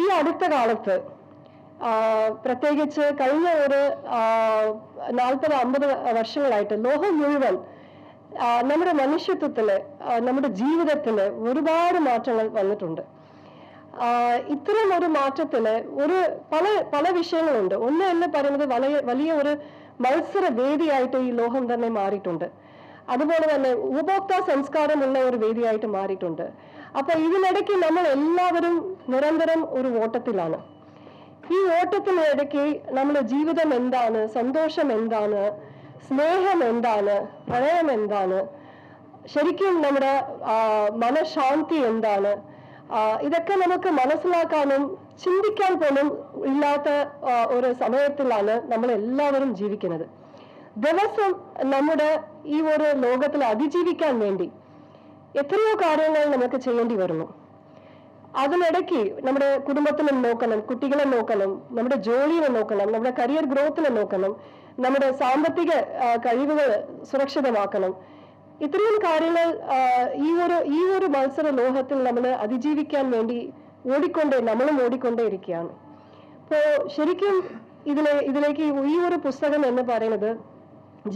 ഈ അടുത്ത കാലത്ത് പ്രത്യേകിച്ച് കഴിഞ്ഞ ഒരു നാൽപ്പത് അമ്പത് വർഷങ്ങളായിട്ട് ലോകം മുഴുവൻ നമ്മുടെ മനുഷ്യത്വത്തിൽ നമ്മുടെ ജീവിതത്തിൽ ഒരുപാട് മാറ്റങ്ങൾ വന്നിട്ടുണ്ട്. ഇത്തരം ഒരു മാറ്റത്തിൽ ഒരു പല പല വിഷയങ്ങളുണ്ട്. ഒന്ന് എന്ന് പറയുന്നത് വലിയ വലിയ ഒരു മത്സര വേദിയായിട്ട് ഈ ലോകം തന്നെ മാറിയിട്ടുണ്ട്. അതുപോലെ തന്നെ ഉപഭോക്താ സംസ്കാരമുള്ള ഒരു വേദിയായിട്ട് മാറിയിട്ടുണ്ട്. അപ്പൊ ഇതിനിടയ്ക്ക് നമ്മൾ എല്ലാവരും നിരന്തരം ഒരു ഓട്ടത്തിലാണ്. ഈ ഓട്ടത്തിനിടയ്ക്ക് നമ്മുടെ ജീവിതം എന്താണ്? സന്തോഷം എന്താണ്? സ്നേഹം എന്താണ്? പ്രണയം എന്താണ്? ശരിക്കും നമ്മുടെ മനഃശാന്തി എന്താണ്? ഇതൊക്കെ നമുക്ക് മനസ്സിലാക്കാനും ചിന്തിക്കാൻ പോലും ഇല്ലാത്ത ഒരു സമയത്തിലാണ് നമ്മൾ എല്ലാവരും ജീവിക്കുന്നത്. ദിവസം നമ്മുടെ ഈ ഒരു ലോകത്തിൽ അതിജീവിക്കാൻ വേണ്ടി എത്രയോ കാര്യങ്ങൾ നമുക്ക് ചെയ്യേണ്ടി വരുന്നു. അതിനിടയ്ക്ക് നമ്മുടെ കുടുംബത്തിനെ നോക്കണം കുട്ടികളെ നോക്കണം നമ്മുടെ ജോലിയെ നോക്കണം നമ്മുടെ കരിയർ ഗ്രോത്തിനെ നോക്കണം നമ്മുടെ സാമ്പത്തിക കഴിവുകൾ സുരക്ഷിതമാക്കണം. ഇത്രയും കാര്യങ്ങൾ ഈ ഒരു ഈ ഒരു മത്സര ലോഹത്തിൽ നമ്മൾ അതിജീവിക്കാൻ വേണ്ടി ഓടിക്കൊണ്ടേ നമ്മളും ഓടിക്കൊണ്ടേ ഇരിക്കുകയാണ്. അപ്പോ ശരിക്കും ഇതിലെ ഇതിലേക്ക് ഈ ഒരു പുസ്തകം എന്ന് പറയുന്നത്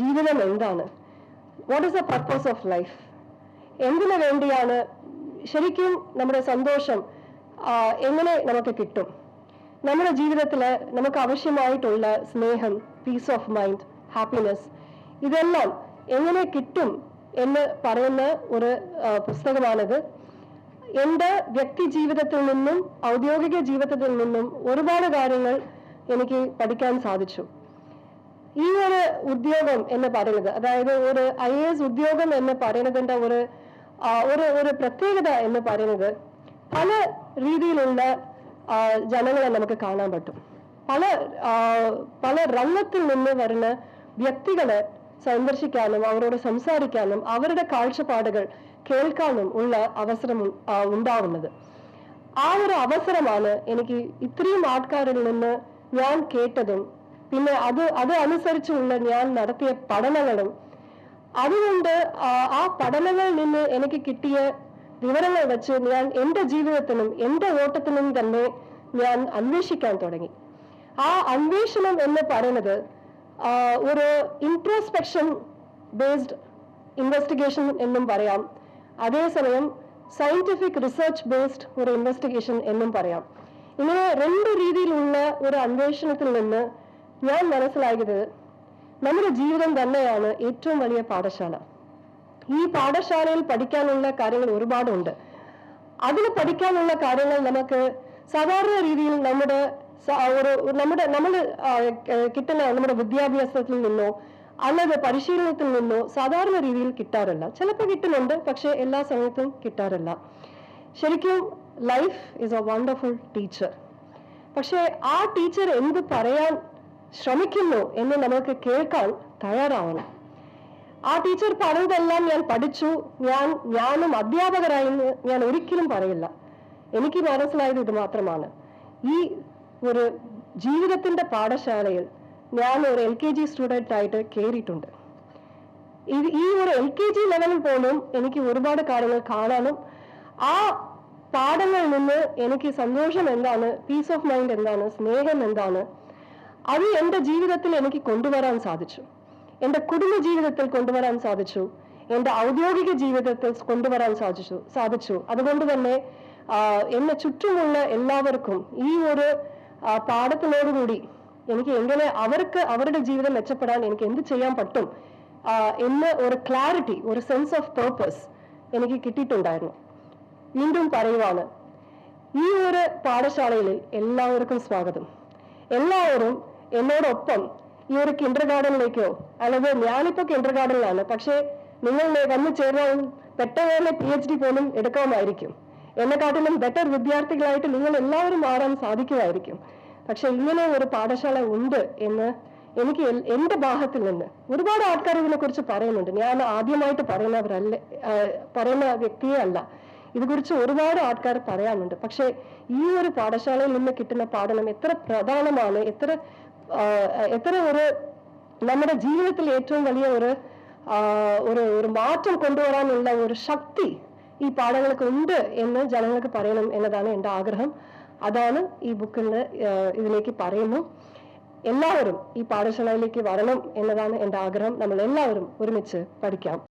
ജീവിതം എന്താണ്? What is the purpose of life എന്തിനു വേണ്ടിയാണ് ശരിക്കും നമ്മുടെ സന്തോഷം എങ്ങനെ നമുക്ക് കിട്ടും? നമ്മുടെ ജീവിതത്തിൽ നമുക്ക് ആവശ്യമായിട്ടുള്ള സ്നേഹം പീസ് ഓഫ് മൈൻഡ് ഹാപ്പിനെസ് ഇതെല്ലാം എങ്ങനെ കിട്ടും എന്ന് പറയുന്ന ഒരു പുസ്തകമാണിത്. എന്റെ വ്യക്തി ജീവിതത്തിൽ നിന്നും ഔദ്യോഗിക ജീവിതത്തിൽ നിന്നും ഒരുപാട് കാര്യങ്ങൾ എനിക്ക് പഠിക്കാൻ സാധിച്ചു. ഈ ഒരു ഉദ്യോഗം എന്ന് പറയുന്നത് അതായത് ഒരു ഐ എസ് ഉദ്യോഗം എന്ന് പറയുന്നതിന്റെ ഒരു ഒരു ഒരു പ്രത്യേകത എന്ന് പറയുന്നത് പല രീതിയിലുള്ള ജനങ്ങളെ നമുക്ക് കാണാൻ പറ്റും. പല പല രംഗത്തിൽ നിന്ന് വരുന്ന വ്യക്തികളെ സന്ദർശിക്കാനും അവരോട് സംസാരിക്കാനും അവരുടെ കാഴ്ചപ്പാടുകൾ കേൾക്കാനും ഉള്ള അവസരം ഉണ്ടാവുന്നത്. ആ ഒരു അവസരമാണ് എനിക്ക് ഇത്രയും ആൾക്കാരിൽ നിന്ന് ഞാൻ കേട്ടതും പിന്നെ അത് അത് അനുസരിച്ചുള്ള ഞാൻ നടത്തിയ പഠനങ്ങളും അതുകൊണ്ട് ആ, പഠനങ്ങളിൽ നിന്ന് എനിക്ക് കിട്ടിയ വിവരങ്ങൾ വെച്ച് ഞാൻ എന്റെ ജീവിതത്തിനും എന്റെ ഓട്ടത്തിനും തന്നെ ഞാൻ അന്വേഷിക്കാൻ തുടങ്ങി. ആ അന്വേഷണം എന്ന് പറയുന്നത് ഒരു ഇൻട്രോസ്പെക്ഷൻ ബേസ്ഡ് ഇൻവെസ്റ്റിഗേഷൻ എന്നും പറയാം. അതേസമയം സയന്റിഫിക് റിസർച്ച് ബേസ്ഡ് ഒരു ഇൻവെസ്റ്റിഗേഷൻ എന്നും പറയാം. ഇങ്ങനെ രണ്ട് രീതിയിലുള്ള ഒരു അന്വേഷണത്തിൽ നിന്ന് ഞാൻ മനസ്സിലാക്കിയത് നമ്മുടെ ജീവിതം തന്നെയാണ് ഏറ്റവും വലിയ പാഠശാല. ഈ പാഠശാലയിൽ പഠിക്കാനുള്ള കാര്യങ്ങൾ ഒരുപാടുണ്ട്. അതിൽ പഠിക്കാനുള്ള കാര്യങ്ങൾ നമുക്ക് സാധാരണ രീതിയിൽ നമ്മുടെ ഒരു നമ്മുടെ നമ്മൾ കിട്ടുന്ന നമ്മുടെ വിദ്യാഭ്യാസത്തിൽ നിന്നോ അല്ലാതെ പരിശീലനത്തിൽ നിന്നോ സാധാരണ രീതിയിൽ കിട്ടാറില്ല. ചിലപ്പോൾ കിട്ടുന്നുണ്ട് പക്ഷെ എല്ലാ സമയത്തും കിട്ടാറില്ല. ശരിക്കും life is a wonderful teacher പക്ഷെ ആ ടീച്ചർ എന്ത് പറയാൻ ശ്രമിക്കുന്നു എന്ന് നമുക്ക് കേൾക്കാൻ തയ്യാറാവണം. ആ ടീച്ചർ പറഞ്ഞതെല്ലാം ഞാൻ പഠിച്ചു. ഞാൻ ഞാനും അധ്യാപകരായി എന്ന് ഞാൻ ഒരിക്കലും പറയില്ല. എനിക്ക് മനസ്സിലായത് ഇത് മാത്രമാണ്. ഈ ഒരു ജീവിതത്തിന്റെ പാഠശാലയിൽ ഞാൻ ഒരു എൽ കെ ജി സ്റ്റുഡന്റ് ആയിട്ട് കയറിയിട്ടുണ്ട്. ഇത് ഈ ഒരു എൽ കെ ജി ലെവലിൽ പോലും എനിക്ക് ഒരുപാട് കാര്യങ്ങൾ കാണാനും ആ പാഠങ്ങളിൽ നിന്ന് എനിക്ക് സന്തോഷം എന്താണ് പീസ് ഓഫ് മൈൻഡ് എന്താണ് സ്നേഹം എന്താണ് അത് എന്റെ ജീവിതത്തിൽ എനിക്ക് കൊണ്ടുവരാൻ സാധിച്ചു. എന്റെ കുടുംബ ജീവിതത്തിൽ കൊണ്ടുവരാൻ സാധിച്ചു. എന്റെ ഔദ്യോഗിക ജീവിതത്തിൽ കൊണ്ടുവരാൻ സാധിച്ചു സാധിച്ചു. അതുകൊണ്ട് തന്നെ എന്നെ ചുറ്റുമുള്ള എല്ലാവർക്കും ഈ ഒരു പാഠത്തിനോടുകൂടി എനിക്ക് എങ്ങനെ അവർക്ക് അവരുടെ ജീവിതം മെച്ചപ്പെടാൻ എനിക്ക് എന്ത് ചെയ്യാൻ പറ്റും എന്ന് ഒരു ക്ലാരിറ്റി ഒരു സെൻസ് ഓഫ് പേർപ്പസ് എനിക്ക് കിട്ടിയിട്ടുണ്ടായിരുന്നു. വീണ്ടും പറയുവാണ് ഈ ഒരു പാഠശാലയിൽ എല്ലാവർക്കും സ്വാഗതം. എല്ലാവരും എന്നോടൊപ്പം ഈ ഒരു കിൻഡർ ഗാർഡനിലേക്കോ അല്ലെങ്കിൽ ഞാനിപ്പോ കിൻഡർ ഗാർഡനിലാണ് പക്ഷേ നിങ്ങൾ വന്നു ചേരാൻ പെട്ടെന്ന് പി എച്ച് ഡി പോലും എടുക്കാമായിരിക്കും. എന്നെക്കാട്ടിലും ബെറ്റർ വിദ്യാർത്ഥികളായിട്ട് നിങ്ങൾ എല്ലാവരും മാറാൻ സാധിക്കുമായിരിക്കും. പക്ഷെ ഇങ്ങനെ ഒരു പാഠശാല ഉണ്ട് എന്ന് എനിക്ക് എന്റെ ഭാഗത്തിൽ നിന്ന് ഒരുപാട് ആൾക്കാർ ഇതിനെ കുറിച്ച് പറയുന്നുണ്ട്. ഞാൻ ആദ്യമായിട്ട് പറയുന്നവരല്ല പറയുന്ന വ്യക്തിയെ അല്ല. ഇതുകുറിച്ച് ഒരുപാട് ആൾക്കാർ പറയാനുണ്ട്. പക്ഷെ ഈ ഒരു പാഠശാലയിൽ നിന്ന് കിട്ടുന്ന പാഠനം എത്ര പ്രധാനമാണ് എത്ര എത്ര ഒരു നമ്മുടെ ജീവിതത്തിൽ ഏറ്റവും വലിയ ഒരു ഒരു ഒരു മാറ്റം കൊണ്ടുവരാനുള്ള ഒരു ശക്തി ഈ പാഠങ്ങൾക്ക് ഉണ്ട് എന്ന് ജനങ്ങൾക്ക് പറയണം എന്നതാണ് എന്റെ ആഗ്രഹം. അതാണ് ഈ ബുക്കിൽ ഇതിലേക്ക് പറയുന്നു. എല്ലാവരും ഈ പാഠശാലയിലേക്ക് വരണം എന്നതാണ് എന്റെ ആഗ്രഹം. നമ്മൾ എല്ലാവരും ഒരുമിച്ച് പഠിക്കാം.